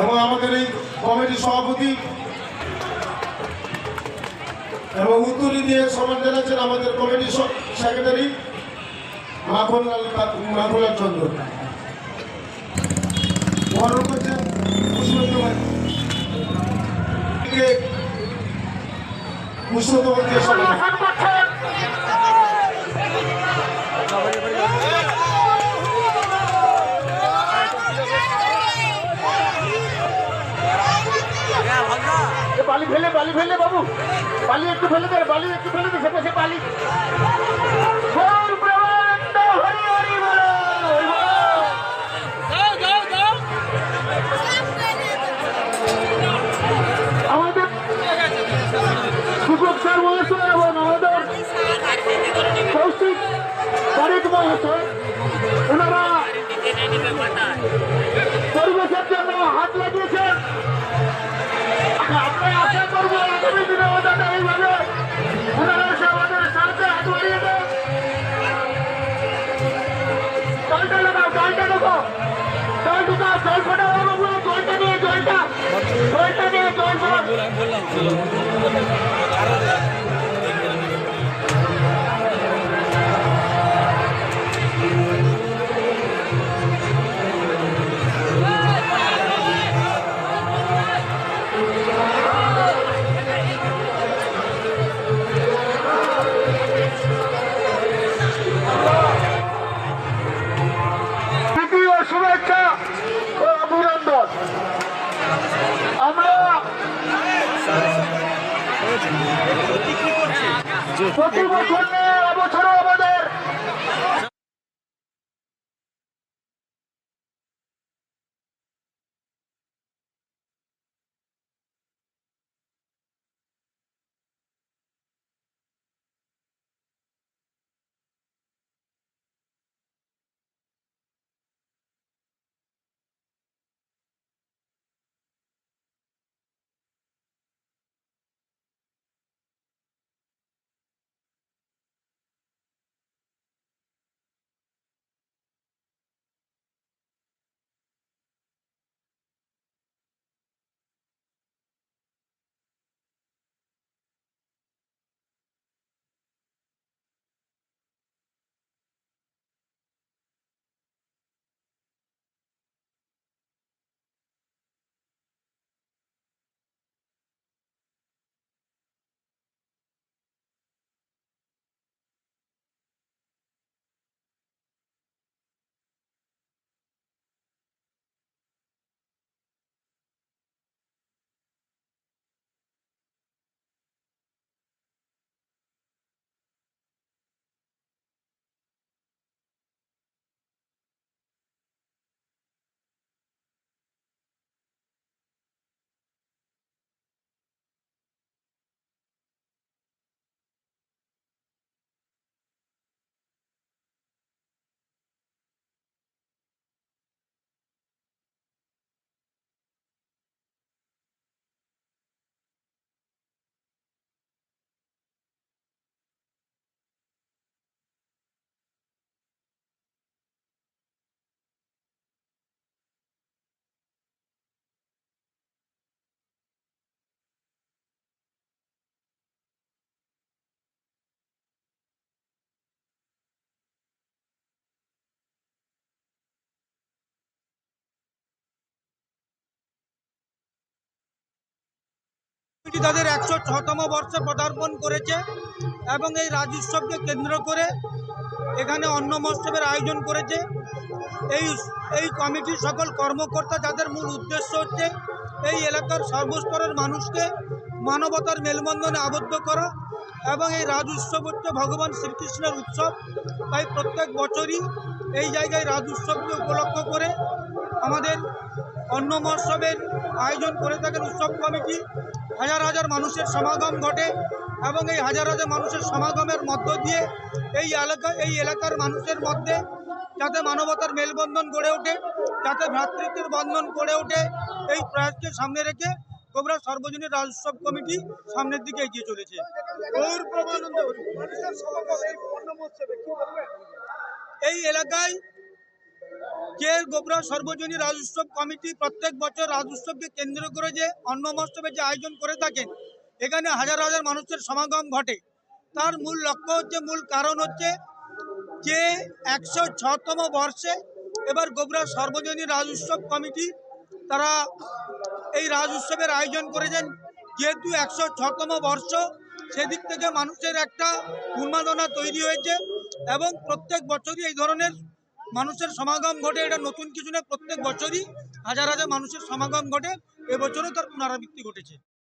এবং আমাদের এই কমিটির সভাপতি এবং উত্তরী দিয়ে সমাজ জানাচ্ছেন আমাদের কমিটির সেক্রেটারি মাখনলাল মাখনলাল চন্দ্র। বরণ করছেন পুষ্পেন্দ্র ভাই। কে পুষ্পেন্দ্র ভাই দিয়ে সমাজ- এ বালি ফেলে বালি ফেলে বাবু। বালি একটু ফেলে দে, বালি একটু ফেলে দে সে বালি। মহাশয় ওনারা পরিবেশের জন্য হাত লাগিয়েছেন আমরা আশা করব আগামী দিনে ওদের এইভাবে ওনারা এসে আমাদের সাথে হাত বাড়িয়ে দেন জলটা লাগাও জলটা লাগাও জল নিয়ে জলটা জলটা নিয়ে প্রতি বছর আমাদের। তাদের একশো ছতম বর্ষে পদার্পণ করেছে এবং এই রাজোৎসবকে কেন্দ্র করে এখানে অন্ন মহোৎসবের আয়োজন করেছে। এই এই কমিটির সকল কর্মকর্তা যাদের মূল উদ্দেশ্য হচ্ছে এই এলাকার সর্বস্তরের মানুষকে মানবতার মেলবন্ধনে আবদ্ধ করা এবং এই রাজ উৎসব হচ্ছে ভগবান শ্রীকৃষ্ণের উৎসব। তাই প্রত্যেক বছরই এই জায়গায় রাজ উৎসবকে উপলক্ষ করে আমাদের অন্ন মহোৎসবের আয়োজন করে থাকেন উৎসব কমিটি। হাজার হাজার মানুষের সমাগম ঘটে এবং এই হাজার হাজার মানুষের সমাগমের মধ্য দিয়ে এই এলাকা এই এলাকার মানুষের মধ্যে যাতে মানবতার মেলবন্ধন গড়ে ওঠে যাতে ভ্রাতৃত্বের বন্ধন গড়ে ওঠে এই প্রয়াসকে সামনে রেখে তোমরা সর্বজনীন রাজোৎসব কমিটি সামনের দিকে এগিয়ে চলেছে। এই এলাকায় যে গোবরা সর্বজনীন রাজোৎসব কমিটি প্রত্যেক বছর রাজ উৎসবকে কেন্দ্র করে যে অন্ন মহোৎসবের যে আয়োজন করে থাকেন, এখানে হাজার হাজার মানুষের সমাগম ঘটে। তার মূল লক্ষ্য হচ্ছে, মূল কারণ হচ্ছে যে একশো ছতম বর্ষে এবার গোবরা সর্বজনীন রাজোৎসব কমিটি তারা এই রাজ উৎসবের আয়োজন করেছেন। যেহেতু একশো ছতম বর্ষ, সেদিক থেকে মানুষের একটা উন্মাদনা তৈরি হয়েছে এবং প্রত্যেক বছরই এই ধরনের মানুষের সমাগম ঘটে, এটা নতুন কিছু না, প্রত্যেক বছরই হাজার হাজার মানুষের সমাগম ঘটে, এবছরও তার পুনরাবৃত্তি ঘটেছে।